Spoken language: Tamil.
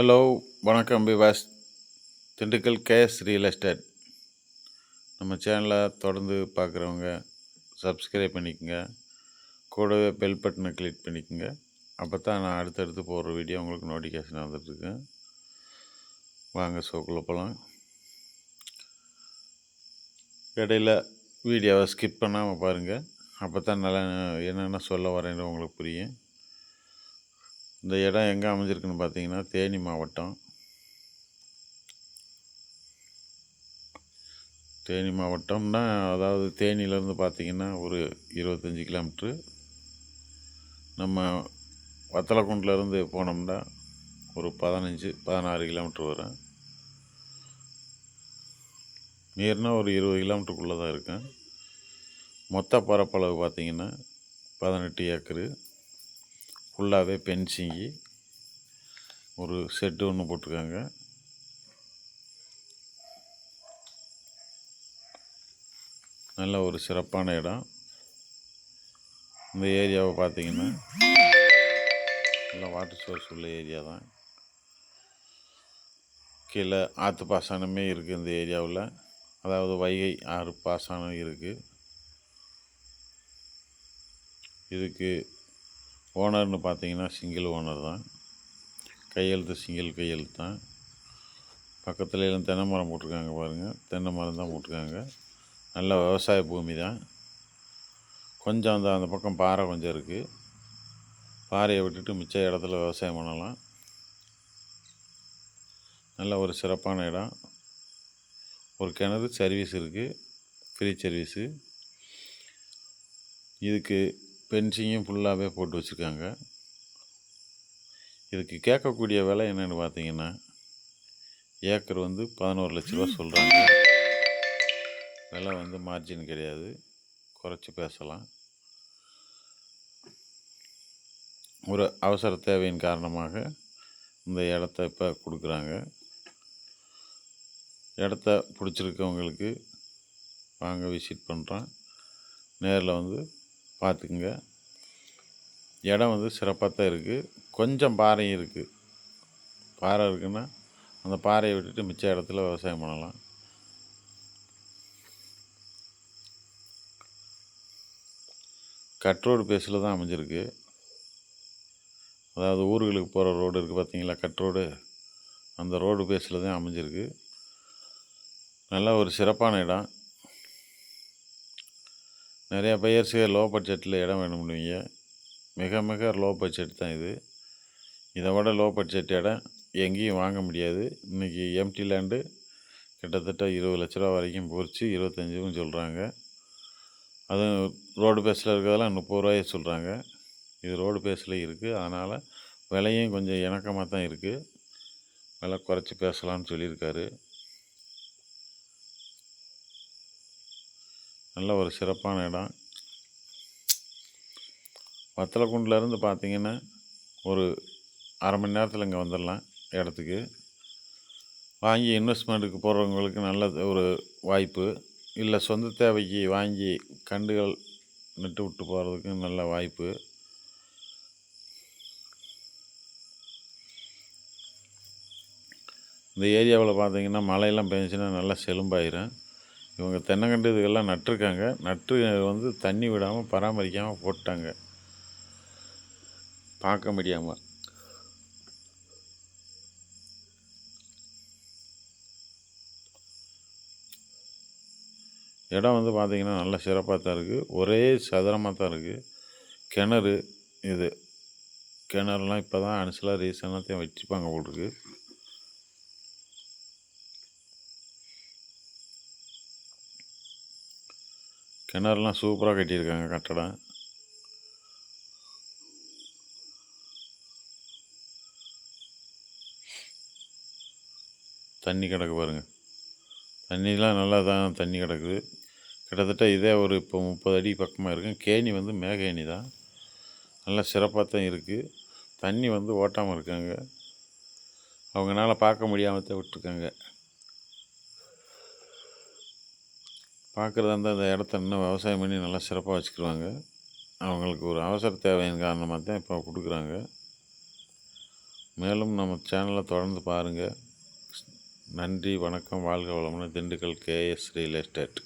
ஹலோ வணக்கம் பிவாஸ் திண்டுக்கல் கேஎஸ் ரியல் எஸ்டேட். நம்ம சேனலை தொடர்ந்து பார்க்குறவங்க சப்ஸ்கிரைப் பண்ணிக்கோங்க. கூடவே பெல் பட்டனை கிளிக் பண்ணிக்கோங்க. அப்போ தான் நான் அடுத்தடுத்து போடுற வீடியோ உங்களுக்கு நோட்டிஃபிகேஷன் வந்துட்டுருக்கு. வாங்க ஷோக்குள்ளே போகலாம். இடையில வீடியோவை ஸ்கிப் பண்ணாமல் பாருங்கள் அப்போ தான் நல்லா என்னென்ன சொல்ல வரேன்னு உங்களுக்கு புரியும். இந்த இடம் எங்கே அமைஞ்சிருக்குன்னு பார்த்தீங்கன்னா தேனி மாவட்டம். தேனி மாவட்டம்னா அதாவது தேனியிலேருந்து பார்த்தீங்கன்னா ஒரு இருபத்தஞ்சி கிலோமீட்ரு நம்ம வத்தலக்குண்டிலேருந்து போனோம்னா ஒரு பதினஞ்சு பதினாறு கிலோமீட்ரு வரும். நீர்னால் ஒரு இருபது கிலோமீட்டருக்குள்ளே தான் இருக்கேன் மொத்த பரப்பளவு பார்த்தீங்கன்னா பதினெட்டு ஏக்கரு. ஃபுல்லாகவே பென்சிங்கி ஒரு செட்டு ஒன்று போட்டிருக்காங்க. நல்ல ஒரு சிறப்பான இடம். இந்த ஏரியாவை பார்த்தீங்கன்னா நல்ல வாட்டர் சோர்ஸ் உள்ள ஏரியா தான். கீழே ஆற்று பாசனமே இருக்குது இந்த ஏரியாவில். அதாவது வைகை ஆறு பாசனம் இருக்குது இதுக்கு ஓனர்னு பார்த்தீங்கன்னா சிங்கிள் ஓனர் தான். கையெழுத்து சிங்கிள் கையெழுத்து தான். பக்கத்துல எல்லாம் தென்னை மரம் போட்டிருக்காங்க பாருங்கள் தென்னை மரம் தான் போட்டிருக்காங்க. நல்ல விவசாய பூமி தான். கொஞ்சம் அந்த அந்த பக்கம் பாறை கொஞ்சம் இருக்குது பாறையை விட்டுட்டு மிச்ச இடத்துல விவசாயம் பண்ணலாம். நல்ல ஒரு சிறப்பான இடம். ஒரு கிணறு சர்வீஸ் இருக்குது ஃப்ரீ சர்வீஸு. இதுக்கு பென்சிங்கும் ஃபுல்லாகவே போட்டு வச்சுருக்காங்க. இதுக்கு கேட்கக்கூடிய விலை என்னென்னு பார்த்தீங்கன்னா ஏக்கர் வந்து பதினோரு லட்ச ரூபா சொல்கிறாங்க விலை வந்து மார்ஜின் கிடையாது. குறைச்சி பேசலாம். ஒரு அவசர தேவையின் காரணமாக இந்த இடத்த இப்போ கொடுக்குறாங்க. இடத்த பிடிச்சிருக்கவங்களுக்கு வாங்க விசிட் பண்ணுறோம் நேரில் வந்து பார்த்துக்குங்க. இடம் வந்து சிறப்பாக தான் இருக்குது கொஞ்சம் பாறையும் இருக்குது பாறை இருக்குன்னா அந்த பாறையை விட்டுட்டு மிச்ச இடத்துல விவசாயம் பண்ணலாம். கட் ரோடு பேஸில் தான் அமைஞ்சிருக்கு. அதாவது ஊர்களுக்கு போகிற ரோடு இருக்குது பார்த்தீங்களா? கட் ரோடு அந்த ரோடு பேஸில் தான் அமைஞ்சிருக்கு. நல்ல ஒரு சிறப்பான இடம். நிறையா பையர்ஸுக்கு லோ பட்ஜெட்டில் இடம் வேணும்னுவீங்க. மிக மிக லோ பட்ஜெட் தான் இது. இதை விட லோ பட்ஜெட் இடம் எங்கேயும் வாங்க முடியாது. இன்றைக்கி எம்டி லேண்டு கிட்டத்தட்ட இருபது லட்ச ரூபா வரைக்கும் போச்சு. இருபத்தஞ்சும் சொல்கிறாங்க அதுவும் ரோடு பேஸில் இருக்கிறதெல்லாம் முப்பது ரூபாயே சொல்கிறாங்க இது ரோடு பேஸில் இருக்குது அதனால் விலையும் கொஞ்சம் இணக்கமாக தான் இருக்குது விலை குறைச்சி பேசலாம்னு சொல்லியிருக்காரு. நல்ல ஒரு சிறப்பான இடம். வத்தலக்குண்டிலேருந்து பார்த்தீங்கன்னா ஒரு அரை மணி நேரத்தில் இங்கே வந்துடலாம் இடத்துக்கு. வாங்கி இன்வெஸ்ட்மெண்ட்டுக்கு போகிறவங்களுக்கு நல்ல ஒரு வாய்ப்பு. இல்லை சொந்த தேவைக்கு வாங்கி கண்டுகள் நட்டு விட்டு போகிறதுக்கு நல்ல வாய்ப்பு. இந்த ஏரியாவில் பார்த்தீங்கன்னா மழையெல்லாம் பெஞ்சுன்னா நல்லா செலும்பாயிரும். இவங்க தென்னங்கண்டு இதுக்கெல்லாம் நட்டிருக்காங்க. நட்டு வந்து தண்ணி விடாமல் பராமரிக்காமல் போட்டாங்க. பார்க்க முடியாமல் இடம் வந்து பார்த்திங்கன்னா நல்ல சிறப்பாக தான் இருக்குது ஒரே சதுரமாக தான் இருக்குது கிணறு இது. கிணறுலாம் இப்போ தான் அனுசலாக ரீசனாக தான் வச்சுப்பாங்க போட்டுருக்கு கிணறுலாம் சூப்பராக கட்டியிருக்காங்க கட்டடம். தண்ணி கிடக்கு பாருங்கள் தண்ணிலாம் நல்லா தான் தண்ணி கிடக்குது. கிட்டத்தட்ட இதே ஒரு இப்போ முப்பது அடி பக்கமாக இருக்கும் கேணி வந்து மேகேணி தான். நல்லா சிறப்பாக தான் இருக்குது தண்ணி வந்து ஓட்டாமல் இருக்காங்க. அவங்களால பார்க்க முடியாமல் தான் விட்டுருக்காங்க. பார்க்குறதா இருந்தால் அந்த இடத்த இன்னும் விவசாயம் பண்ணி நல்லா சிறப்பாக வச்சுக்கிடுவாங்க அவங்களுக்கு ஒரு அவசர தேவையின் காரணமாக தான் இப்போ கொடுக்குறாங்க. மேலும் நம்ம சேனலை தொடர்ந்து பாருங்கள் நன்றி வணக்கம் வாழ்க வளமுடன் திண்டுக்கல் கேஎஸ் ரியல் எஸ்டேட்.